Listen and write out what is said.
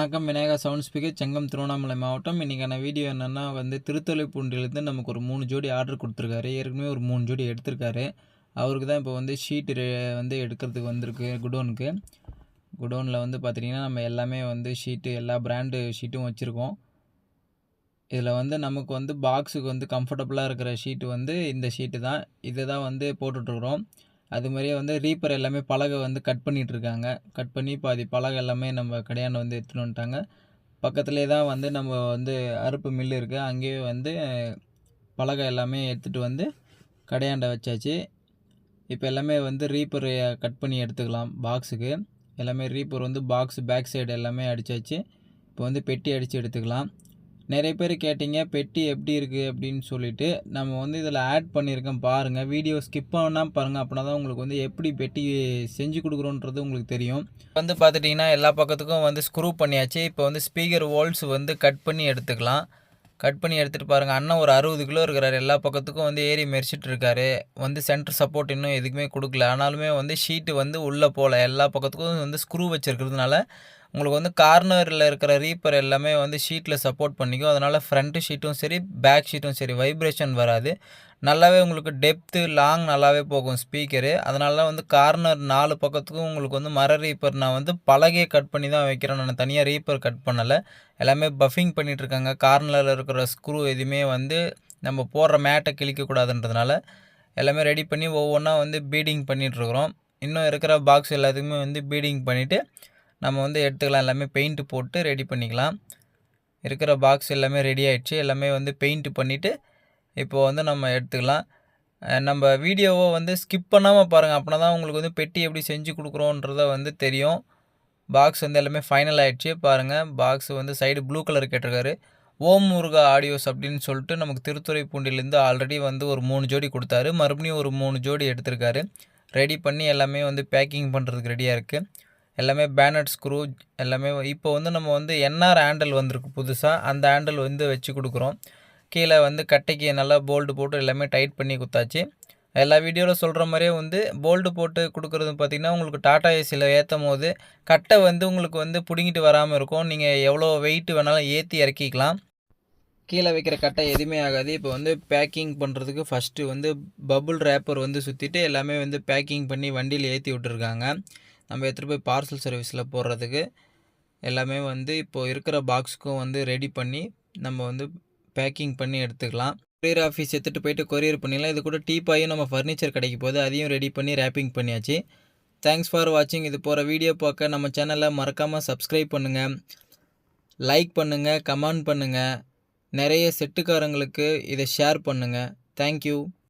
வணக்கம். Vinayaka sound speaker Chengam Tiruvannamalai மாவட்டம். இன்றைக்கான வீடியோ என்னென்னா வந்து திருத்தொலைப்பூண்டிலேருந்து நமக்கு ஒரு மூணு ஜோடி ஆர்டர் கொடுத்துருக்காரு. ஏற்கனவே ஒரு மூணு ஜோடி எடுத்திருக்காரு. அவருக்கு தான் இப்போ வந்து ஷீட்டு வந்து எடுக்கிறதுக்கு வந்திருக்கு குடோனுக்கு. குடோனில் வந்து பார்த்திங்கன்னா நம்ம எல்லாமே வந்து ஷீட்டு எல்லா பிராண்டு ஷீட்டும் வச்சுருக்கோம். இதில் வந்து நமக்கு வந்து பாக்ஸுக்கு வந்து கம்ஃபர்டபுளாக இருக்கிற ஷீட்டு வந்து இந்த ஷீட்டு தான். இதை தான் வந்து போட்டுட்ருக்குறோம் அது மாதிரியே வந்து ரீப்பர் எல்லாமே பலகை வந்து கட் பண்ணிகிட்டு இருக்காங்க கட் பண்ணி பாதி பலகை எல்லாமே நம்ம கடையாண்ட வந்து எடுத்துகிட்டு வந்துட்டாங்க. பக்கத்துலேயே தான் வந்து நம்ம வந்து அறுப்பு மில்லு இருக்குது அங்கேயே வந்து பலகை எல்லாமே எடுத்துகிட்டு வந்து கடையாண்ட வச்சாச்சு. இப்போ எல்லாமே வந்து ரீப்பர் கட் பண்ணி எடுத்துக்கலாம் பாக்ஸுக்கு எல்லாமே ரீப்பர் வந்து பாக்ஸ் பேக் சைடு எல்லாமே அடித்தாச்சு இப்போ வந்து பெட்டி அடித்து எடுத்துக்கலாம். நிறைய பேர் கேட்டிங்க பெட்டி எப்படி இருக்குது அப்படின்னு சொல்லிட்டு நம்ம வந்து இதில் ஆட் பண்ணியிருக்கேன் பாருங்கள் வீடியோ ஸ்கிப் பண்ணால் பாருங்கள் அப்படின்னா தான் உங்களுக்கு வந்து எப்படி பெட்டி செஞ்சு கொடுக்குறோன்றது உங்களுக்கு தெரியும். வந்து பார்த்துட்டிங்கன்னா எல்லா பக்கத்துக்கும் வந்து ஸ்க்ரூ பண்ணியாச்சு. இப்போ வந்து ஸ்பீக்கர் வால்ஸ் வந்து கட் பண்ணி எடுத்துக்கலாம். கட் பண்ணி எடுத்துகிட்டு பாருங்கள் அண்ணன் ஒரு அறுபது கிலோ இருக்கிறாரு. எல்லா பக்கத்துக்கும் வந்து ஏறி மெரிச்சிட்டு இருக்காரு. வந்து சென்டர் சப்போர்ட் இன்னும் எதுக்குமே கொடுக்கல. ஆனாலுமே வந்து ஷீட்டு வந்து உள்ளே போகல. எல்லா பக்கத்துக்கும் வந்து ஸ்க்ரூ வச்சுருக்கிறதுனால உங்களுக்கு வந்து கார்னரில் இருக்கிற ரீப்பர் எல்லாமே வந்து ஷீட்டில் சப்போர்ட் பண்ணிக்கும். அதனால் ஃப்ரண்ட்டு ஷீட்டும் சரி பேக் ஷீட்டும் சரி வைப்ரேஷன் வராது. நல்லாவே உங்களுக்கு டெப்த்து லாங் நல்லாவே போகும் ஸ்பீக்கரு அதனால வந்து கார்னர் நாலு பக்கத்துக்கும் உங்களுக்கு வந்து மர ரீப்பர் நான் வந்து பலகையை கட் பண்ணி தான் வைக்கிறேன் நான் தனியாக ரீப்பர் கட் பண்ணலை. எல்லாமே பஃபிங் பண்ணிகிட்ருக்காங்க கார்னரில் இருக்கிற ஸ்க்ரூ எதுவுமே வந்து நம்ம போடுற மேட்டை கிழிக்கக்கூடாதுன்றதுனால எல்லாமே ரெடி பண்ணி ஒவ்வொன்றா வந்து பீடிங் பண்ணிகிட்ருக்குறோம் இன்னும் இருக்கிற பாக்ஸ் எல்லாத்துக்குமே வந்து பீடிங் பண்ணிவிட்டு நம்ம வந்து எடுத்துக்கலாம். எல்லாமே பெயிண்ட்டு போட்டு ரெடி பண்ணிக்கலாம். இருக்கிற பாக்ஸ் எல்லாமே ரெடி ஆகிடுச்சு எல்லாமே வந்து பெயிண்ட்டு பண்ணிவிட்டு இப்போது வந்து நம்ம எடுத்துக்கலாம். நம்ம வீடியோவை வந்து ஸ்கிப் பண்ணாமல் பாருங்கள் அப்படின்னா தான் உங்களுக்கு வந்து பெட்டி எப்படி செஞ்சு கொடுக்குறோன்றத வந்து தெரியும். பாக்ஸ் வந்து எல்லாமே ஃபைனல் ஆகிடுச்சு பாருங்கள் பாக்ஸ் வந்து சைடு ப்ளூ கலர் கேட்டிருக்காரு. ஓம் முருகா ஆடியோஸ் அப்படின்னு சொல்லிட்டு நமக்கு திருத்துறை பூண்டிலேருந்து ஆல்ரெடி வந்து ஒரு மூணு ஜோடி கொடுத்தாரு. மறுபடியும் ஒரு மூணு ஜோடி எடுத்திருக்காரு. ரெடி பண்ணி எல்லாமே வந்து பேக்கிங் பண்ணுறதுக்கு ரெடியாக இருக்குது எல்லாமே பேனட் ஸ்க்ரூ எல்லாமே இப்போ வந்து நம்ம வந்து என்ஆர் ஹேண்டில் வந்திருக்கு புதுசாக அந்த ஹேண்டில் வந்து வச்சு கொடுக்குறோம். கீழே வந்து கட்டைக்கு நல்லா போல்டு போட்டு எல்லாமே டைட் பண்ணி கொடுத்தாச்சு. எல்லா வீடியோவில் சொல்கிற மாதிரியே வந்து போல்டு போட்டு கொடுக்குறது பார்த்திங்கன்னா உங்களுக்கு டாட்டா ஏசியில் ஏற்றும் போது கட்டை வந்து உங்களுக்கு வந்து பிடுங்கிட்டு வராமல் இருக்கும். நீங்கள் எவ்வளோ வெயிட் வேணாலும் ஏற்றி இறக்கிக்கலாம். கீழே வைக்கிற கட்டை எதுவுமே ஆகாது. இப்போ வந்து பேக்கிங் பண்ணுறதுக்கு ஃபஸ்ட்டு வந்து பபுள் ரேப்பர் வந்து சுற்றிட்டு எல்லாமே வந்து பேக்கிங் பண்ணி வண்டியில் ஏற்றி விட்டுருக்காங்க. நம்ம எடுத்துகிட்டு போய் பார்சல் சர்வீஸில் போடுறதுக்கு எல்லாமே வந்து இப்போது இருக்கிற பாக்ஸுக்கும் வந்து ரெடி பண்ணி நம்ம வந்து பேக்கிங் பண்ணி எடுத்துக்கலாம். கொரியர் ஆஃபீஸ் எடுத்துகிட்டு போயிட்டு கொரியர் பண்ணிடலாம். இது கூட டீப்பாயும் நம்ம ஃபர்னிச்சர் கடைக்கு போகுது. அதையும் ரெடி பண்ணி ரேப்பிங் பண்ணியாச்சு. தேங்க்ஸ் ஃபார் வாட்சிங் இது போகிற வீடியோ பார்க்க நம்ம சேனலை மறக்காமல் சப்ஸ்கிரைப் பண்ணுங்கள் லைக் பண்ணுங்கள் கமெண்ட் பண்ணுங்கள் நிறைய செட்டுக்காரங்களுக்கு இதை ஷேர் பண்ணுங்கள் தேங்க்யூ